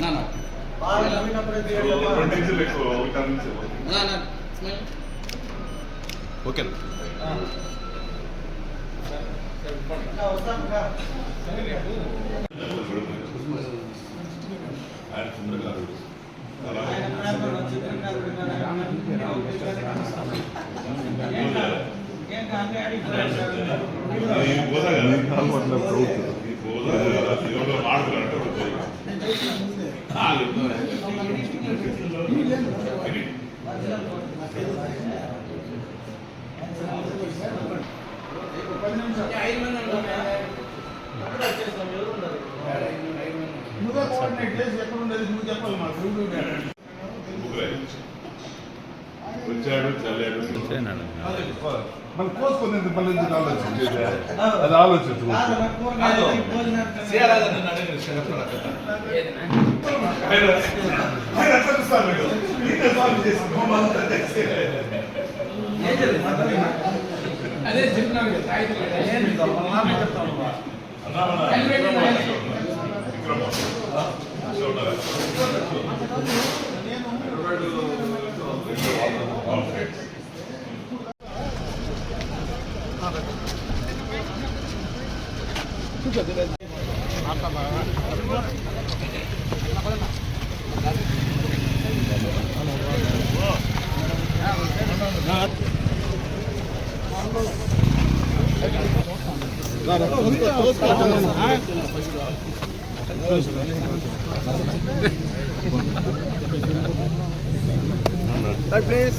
నా నా బాగా నవ్వినప్పుడే. రెండు ఇంచులు ఎక్కువ ఒకటి నుంచి నా నా స్మైల్ ఓకే కాదు, అడిగి నువ్వే కోఆర్డినేట్ చేసి ఎక్కడ ఉండేది? నువ్వు చెప్పాలి మాకు. వచ్చాడు చల్లాడు మన కోసుకొని మళ్ళీ ఎందుకు ఆలోచించు అది ఆలోచించు నాకు ఫోన్ ప్లీజ్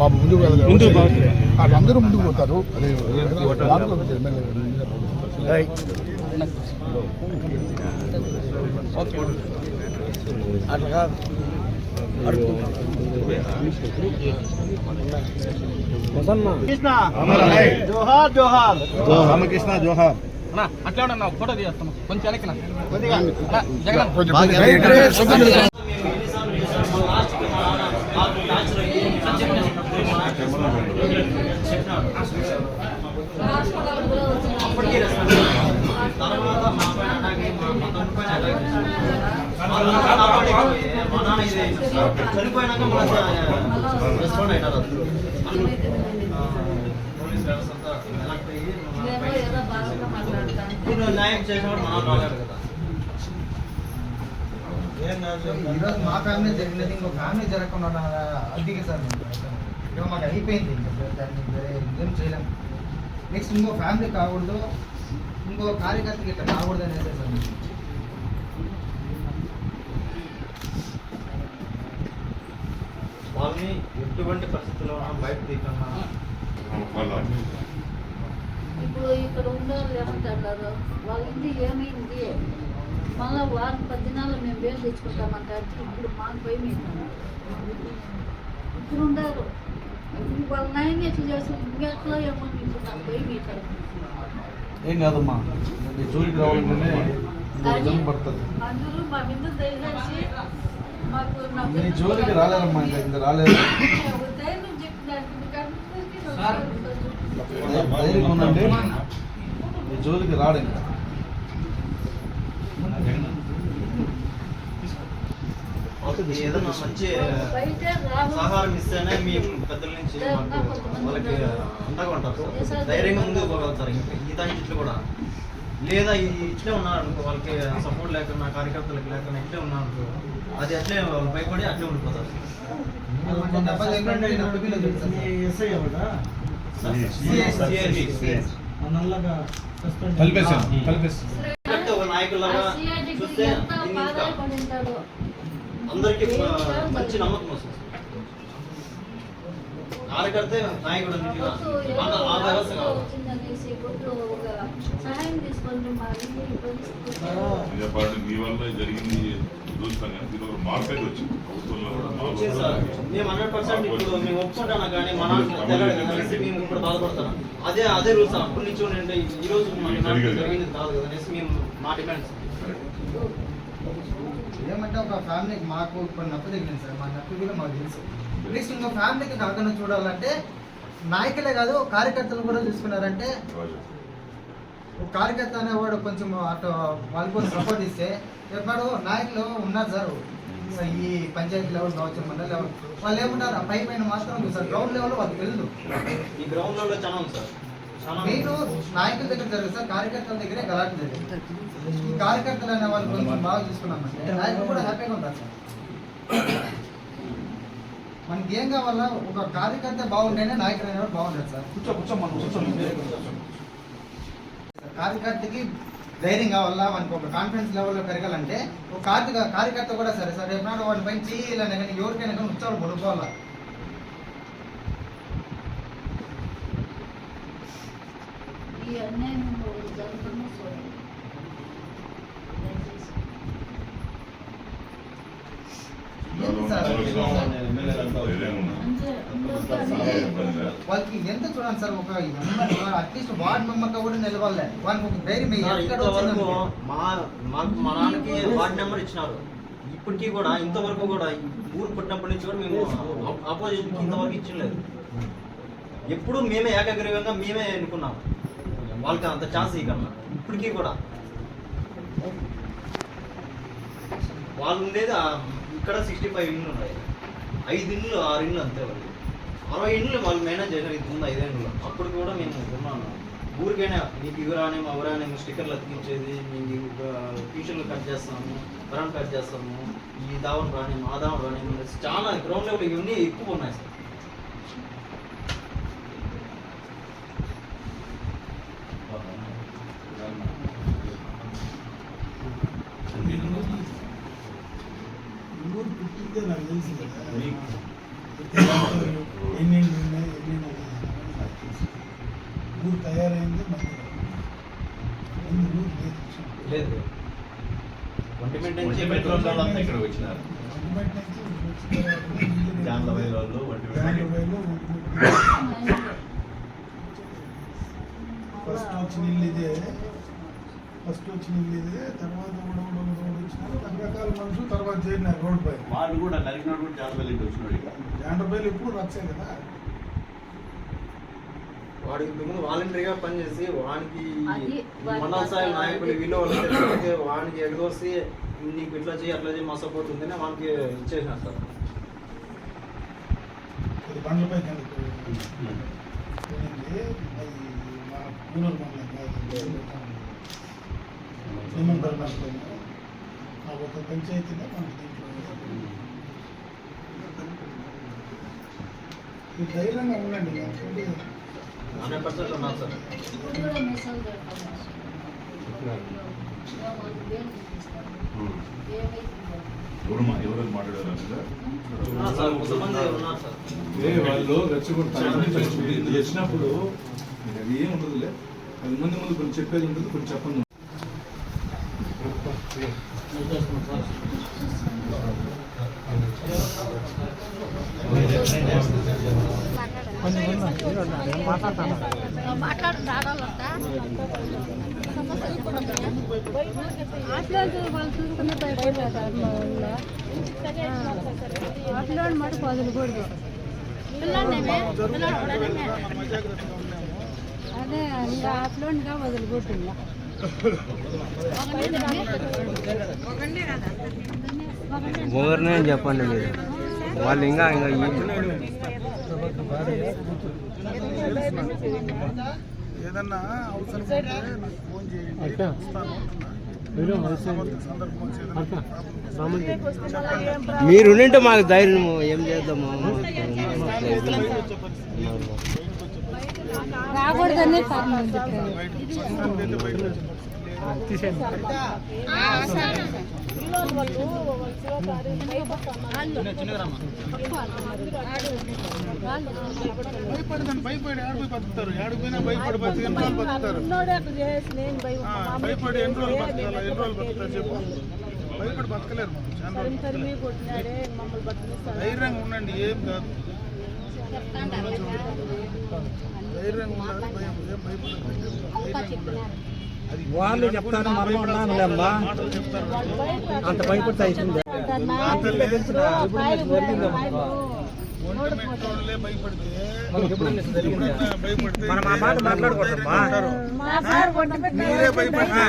బాబు ముందుకు ముందుకు అందరూ ముందుకు పోతారు. అది కృష్ణ జోహార్ జోహార్ రామకృష్ణ జోహార్ అట్లా ఉన్నా ఫోటో తీస్తాను కొంచెం వెనక్కి నా. కొద్దిగా నా, జగన్ కొంచెం అప్పటికీ రెస్పాన్స్ తర్వాత మా పైన అటాక్ అయ్యి మా మా తమ్ముడి పైన అటాక్ చేశారు. మా నాన్న కాపాడేకపోయి, మా నాన్న ఇది చనిపోయినాక మన రెస్పాండ్ అయినారు అందరూ. న్యాయం చేసినప్పుడు మా నాన్న కదా ఈరోజు మా ఫ్యామిలీ జరిగినది ఇంకో ఫ్యామిలీ జరగకుండా ఉన్నారా? అందుకే సార్ మేము మాకు అయిపోయింది ఇంకా దాన్ని వేరే ఏం చేయలేము నెక్స్ట్ ఇంకో ఫ్యామిలీ కాకూడదు ఇంకో కార్యకర్తకి ఇట్లా కాకూడదు అనేసి సార్ ఎటువంటి పరిస్థితుల్లో బయట తీయకుండా ఇప్పుడు ఇక్కడ ఉండేవాళ్ళు ఏమంటారు వాళ్ళ ఇంటి ఏమైంది? మళ్ళా వారం పది నెలలు మేము వేలు తెచ్చుకుంటామంటే ఇప్పుడు మాకు భయం ఇప్పుడు ఉండరు ఇప్పుడు వాళ్ళ నాయన ఎట్లా చేసి ఇంకెట్లా ఏమో ఇప్పుడు నాకు భయం అవుతుంది ఏం కాదమ్మా జోలికి రావాలంటేనే అందరూ మా మీద దయచేసి మీ జోలికి రాలేరమ్మా ఇంకా ఇంకా రాలేదు? ధైర్యం ఉండండి. మీ జోలికి రాడు ఇంకా. ఏదైనా మంచి సహకారం ఇస్తేనే మీ పెద్దల నుంచి మాకు వాళ్ళకి అండగా ఉంటారు ధైర్యంగా ముందుకు పోగలుగుతారు ఇంకా. ఈ దాని ఇట్లు కూడా. లేదా ఇట్లే ఉన్నారు అనుకో వాళ్ళకి సపోర్ట్ లేకుండా కార్యకర్తలకు లేకుండా ఇట్లే ఉన్నారు అనుకో అది అట్లే వాళ్ళు భయపడి అట్లే ఉండిపోతారు. ఒక నాయకులాగా చూస్తే అందరికీ మంచి నమ్మకం వస్తుంది. కార్యకర్తే నాయకుడు ఆ- వ్యవస్థ కావాలి. మా వల్ల జరిగింది. చూస్తాం కానీ దీని ఒక మార్కెట్ వచ్చింది. ప్రభుత్వంలో కూడా వచ్చింది సార్ మేము హండ్రెడ్ పర్సెంట్ ఇప్పుడు మేము ఒప్పుకుంటాను కానీ మన మేము ఇప్పుడు బాధపడుతున్నాం. అదే అదే రూల్ సార్ అప్పటి నుంచి ఉండే ఈ రోజు జరిగింది. కాదు కదా అనేసి మేము మా డిమాండ్స్. ఏమంటే ఒక ఫ్యామిలీకి మాకు కొన్ని నప్పు తగిలింది సార్. మా నప్పు కూడా మాకు తెలుసు. నెక్స్ట్ ఇంకో ఫ్యామిలీకి కాకుండా చూడాలంటే నాయకులే కాదు కార్యకర్తలు కూడా చూసుకున్నారంటే. ఒక కార్యకర్త అనేవాడు కొంచెం అటు వాళ్ళు కూడా సపోర్ట్ ఇస్తే ఎప్పుడు నాయకులు ఉన్నారు సార్. ఈ పంచాయతీ లెవెల్ కావచ్చు మండల లెవెల్. వాళ్ళు ఏమంటారు? పై పైన మాత్రం సార్. గ్రౌండ్ లెవెల్ వాళ్ళకి తెలియదు ఈ గ్రౌండ్లో చాలా ఉంది సార్. ఉంది. మీరు నాయకుల దగ్గర జరుగుతుంది సార్. కార్యకర్తల దగ్గరే గలాట జరిగింది ఈ కార్యకర్తలు అనే వాళ్ళు కొంచెం బాగా చూసుకున్నామంటే నాయకులు కూడా హ్యాపీగా ఉంటారు సార్. మనకి ఏం కావాలా? ఒక కార్యకర్త బాగుంటేనే నాయకుడు అనేవాడు బాగుంటాడు సార్. కూర్చో కూర్చో మనం కూర్చో కార్యకర్తకి ధైర్యం కావాలా? మనకి ఒక కాన్ఫిడెన్స్ లెవెల్లో పెరగాలంటే ఒక కార్యక కార్యకర్త కూడా సరే. సరే ఎప్పుడైనా వాడిని పైన చేయాలనే కానీ ఎవరికైనా కానీ ఉత్సవాలు పడుకోవాలా ఈ అన్యాయం జరుగుతున్న చూడండి దయచేసి. ఏంటి సార్? ఏదేమున్నా. అంతే అందరికీ చాలా అన్యాయం. ఇబ్బంది లేదు. వాళ్ళకి ఎంత చూడండి సార్ ఒక అట్లీస్ట్ వార్డ్ మెంబర్తో కూడా నిలవాలి వాళ్ళకి ఒక ధైర్యం ఇంతవరకు మా మా నాన్నకి వార్డ్ నెంబర్ ఇచ్చినారు. ఇప్పటికీ కూడా ఇంతవరకు కూడా ఊరు పుట్టినప్పటి నుంచి కూడా మేము ఆపోజిషన్ ఇంతవరకు ఇచ్చలేదు ఎప్పుడు మేమే ఏకగ్రీవంగా మేమే ఎన్నుకున్నాం. వాళ్ళకి అంత ఛాన్స్ ఇవ్వకన్నా ఇప్పటికీ కూడా. వాళ్ళు ఉండేది ఇక్కడ సిక్స్టీ ఫైవ్ ఇండ్లు ఉన్నాయి. ఐదు ఇండ్లు ఆరు ఇండ్లు అంతే వాళ్ళు. అరవై ఇండ్లు వాళ్ళు మేనేజ్ చేశారు ఇది ఉంది ఐదేళ్ళు అప్పుడు కూడా మేము ఉన్నాము ఊరికైనా నీకు ఇవరానే అవరానే స్టిక్కర్లు అతికించేది మీకు ట్యూషన్లు కట్ చేస్తాము కరెంట్ కట్ చేస్తాము ఈ దావన్ రాని ఆ దావన్ రాని చాలా గ్రౌండ్ లెవెల్ ఇవన్నీ ఎక్కువ ఉన్నాయి సార్ ఊరు పుట్టిందే నాకు తెలిసి కదా ఎన్ని ఇళ్ళు ఉన్నాయి ఎన్ని ఇళ్ళు ఉన్నాయి నాకు తెలుసు. ఊరు తయారైంది మధ్య ముందు ఊరు లేదు లేదు ఒంటిమిట్ట నుంచి వాళ్ళంతా ఇక్కడికి వచ్చినారు. వాళ్ళు. ఫస్ట్ వచ్చిన ఇల్లు ఇదే. ఫస్ట్ వచ్చిన ఇల్లు ఇదే. తర్వాత కూడా వచ్చినారు రకరకాల మనుషులు తర్వాత చేరినారు రోడ్ పై వాళ్ళు కూడా నరికినాడు కూడా ఇంటి వచ్చినాడు ఇక. జాండ్రపల్లి ఎప్పుడు రచ్చే కదా? వాడు ఇంతకుముందు వాలంటరీగా పనిచేసి వానికి అది వాడి మండల స్థాయి యొక్క నాయకులు అది. వీళ్ళు వాళ్ళు తెలిస్తే వానికి ఎగదోసి నీకు ఇట్లా చేయి అట్లా చేయి మా సపోర్ట్ ఉందని వానికి ఇచ్చేసిన సార్ ఇది బండ్లపై కింద పోయింది. అది మన కూనూరు మండలం కాదు. నిమంతరం మండలం ఆ ఒక పంచాయతీలో మనకి దీంట్లో ఈ ధైర్యంగా ఉండండి. ఎందుకంటే హండ్రెడ్ పర్సెంట్ సార్. ఏమైతుందో ఎవరు మాట్లాడారు సార్? కొంతమంది ఉన్నారు సార్. ఏ వాళ్ళు వచ్చినప్పుడు అది ఏం ఉండదులే. అది ముందు ముందు కొంచెం చెప్పేది ఉంటుంది కొంచెం చెప్పండి. అట్లా మాట వదలకూడదు అదే ఇంకా అట్లోనిగా వదలకూడదు ఎవరినే చెప్పండి మీరు. వాళ్ళు ఇంకా ఇంకా ఏదన్నా అవసరం ఉంటే నాకు ఫోన్ చేయండి వస్తాను సందర్భం వచ్చి ఏదన్నా ప్రాబ్లం మీరు ఉంటే మాకు ధైర్యం ఏం చేద్దాము రాకూడదనే కారణం చెప్పారు భయపడదని భయపడి ఆడిపోయి బతుకుతారు ఆడిపోయినా భయపడి బతికి ఎన్ని రోజులు బతుకుతారు భయపడి ఎన్ని రోజులు బతుకుతారు ఎన్ని రోజులు బతుకుతారు చెప్పు భయపడి బతకలేరు ధైర్యంగా ఉండండి ఏం కాదు ధైర్యంగా ఉండాలి భయం ఏం భయపడకండి ధైర్యంగా ఉండాలి. అది వాళ్ళు చెప్తారు మనం ఉన్నాములేమ్మా మాటలు చెప్తారు అంత భయపడితే అవుతుంది అంత లేదు. ఒంటి మెట్రోళ్ళే భయపడితే ఎప్పుడైనా భయపడితే మనం ఆ మాట మాట్లాడకూడదమ్మా. మీరే భయపడితే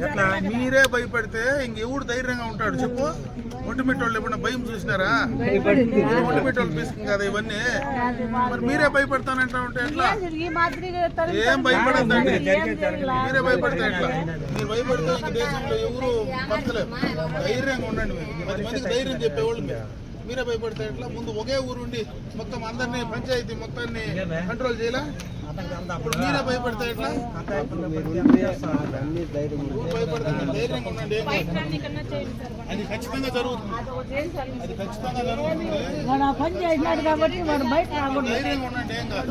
ఎట్లా? మీరే భయపడితే ఇంకెవడు ధైర్యంగా ఉంటాడు చెప్పు ఒంటిమిట్టోళ్ళు ఎప్పుడైనా భయం చూసినారా? ఒంటిమిట్టోళ్ళు తీసుకుని కదా ఇవన్నీ? మరి మీరే భయపడతానంటా ఉంటే ఎట్లా? ఏం భయపడద్దండి మీరే భయపడితే ఎట్లా? మీరు భయపడితే ఇంక దేశంలో ఎవరు బతకలేరు. ధైర్యంగా ఉండండి మీరు. పది మందికి ధైర్యం చెప్పేవాళ్ళు మీరు. మీరే భయపడితే ఎట్లా? ముందు ఒకే ఊరు ఉండి మొత్తం అందరినీ పంచాయతీ మొత్తాన్ని కంట్రోల్ చేయాలా? అది ఖచ్చితంగా జరుగుతుంది. అది ఖచ్చితంగా జరుగుతుంది. వాడు ఆ పని చేసినాడు కాబట్టి వాడు బయట రాకూడదు.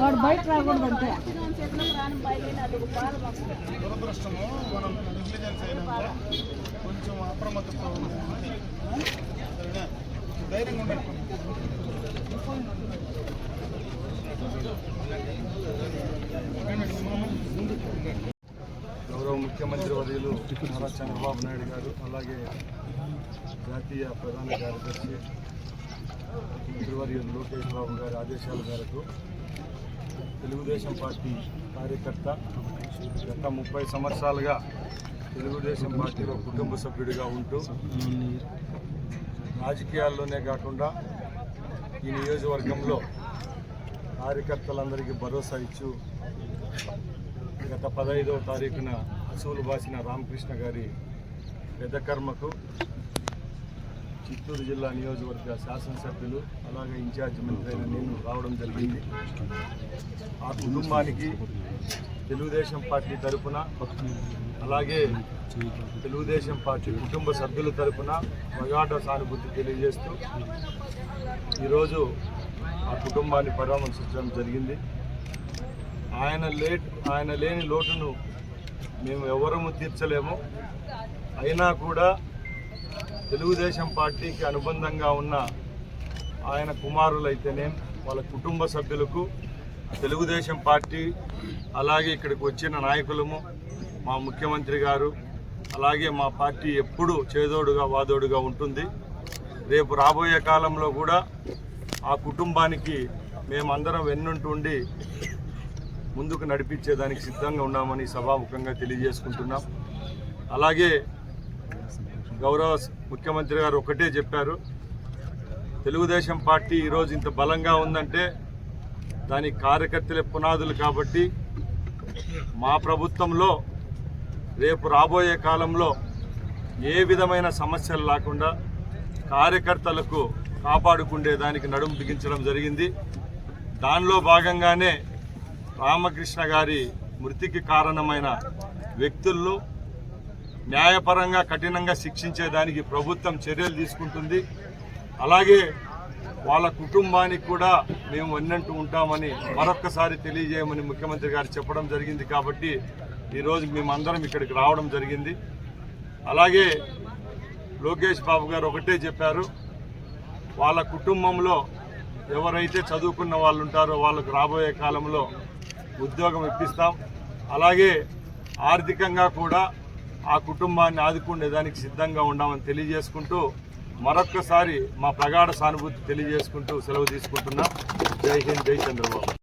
వాడు బయట రాకూడదు అంతే. దురదృష్టము మనం నెగ్లిజెన్స్ అయినాక కొంచెం అప్రమత్తతో ధైర్యంగా ఉండండి. గౌరవ ముఖ్యమంత్రి వర్యులు నారా చంద్రబాబు నాయుడు గారు అలాగే జాతీయ ప్రధాన కార్యదర్శి మంత్రివర్యులు లోకేష్ బాబు గారి ఆదేశాల మేరకు తెలుగుదేశం పార్టీ కార్యకర్త గత ముప్పై సంవత్సరాలుగా తెలుగుదేశం పార్టీలో కుటుంబ సభ్యుడిగా ఉంటూ రాజకీయాల్లోనే కాకుండా ఈ నియోజకవర్గంలో కార్యకర్తలందరికీ భరోసా ఇచ్చు గత పదహైదవ తారీఖున అసూలు బాసిన రామకృష్ణ గారి పెద్ద కర్మకు చిత్తూరు జిల్లా నియోజకవర్గ శాసనసభ్యులు అలాగే ఇన్ఛార్జ్ మంత్రి అయిన నేను రావడం జరిగింది. ఆ కుటుంబానికి తెలుగుదేశం పార్టీ తరపున అలాగే తెలుగుదేశం పార్టీ కుటుంబ సభ్యుల తరపున ప్రగాఢ సానుభూతి తెలియజేస్తూ ఈరోజు ఆ కుటుంబాన్ని పరామర్శించడం జరిగింది. ఆయన లేట్ ఆయన లేని లోటును మేము ఎవరము తీర్చలేము. అయినా కూడా తెలుగుదేశం పార్టీకి అనుబంధంగా ఉన్న ఆయన కుమారులైతేనే వాళ్ళ కుటుంబ సభ్యులకు తెలుగుదేశం పార్టీ అలాగే ఇక్కడికి వచ్చిన నాయకులము మా ముఖ్యమంత్రి గారు అలాగే మా పార్టీ ఎప్పుడూ చేదోడుగా వాదోడుగా ఉంటుంది. రేపు రాబోయే కాలంలో కూడా ఆ కుటుంబానికి మేమందరం వెన్నుంటుండి ముందుకు నడిపించేదానికి సిద్ధంగా ఉన్నామని సభాముఖంగా తెలియజేసుకుంటున్నాం. అలాగే గౌరవ ముఖ్యమంత్రి గారు ఒకటే చెప్పారు. తెలుగుదేశం పార్టీ ఈరోజు ఇంత బలంగా ఉందంటే దాని కార్యకర్తలే పునాదులు కాబట్టి మా ప్రభుత్వంలో రేపు రాబోయే కాలంలో ఏ విధమైన సమస్యలు లేకుండా కార్యకర్తలకు కాపాడుకుండే దానికి నడుము బిగించడం జరిగింది. దానిలో భాగంగానే రామకృష్ణ గారి మృతికి కారణమైన వ్యక్తుల్లో న్యాయపరంగా కఠినంగా శిక్షించేదానికి ప్రభుత్వం చర్యలు తీసుకుంటుంది. అలాగే వాళ్ళ కుటుంబానికి కూడా మేము వన్నంటూ ఉంటామని మరొక్కసారి తెలియజేయమని ముఖ్యమంత్రి గారు చెప్పడం జరిగింది కాబట్టి ఈరోజు మేమందరం ఇక్కడికి రావడం జరిగింది. అలాగే లోకేష్ బాబు గారు ఒకటే చెప్పారు వాళ్ళ కుటుంబంలో ఎవరైతే చదువుకున్న వాళ్ళు ఉంటారో వాళ్ళకు రాబోయే కాలంలో ఉద్యోగం ఇప్పిస్తాం. అలాగే ఆర్థికంగా కూడా ఆ కుటుంబాన్ని ఆదుకునేదానికి సిద్ధంగా ఉన్నామని తెలియజేసుకుంటూ మరొక్కసారి మా ప్రగాఢ సానుభూతి తెలియజేసుకుంటూ సెలవు తీసుకుంటున్నా. జై హింద్ జై చంద్రబాబు.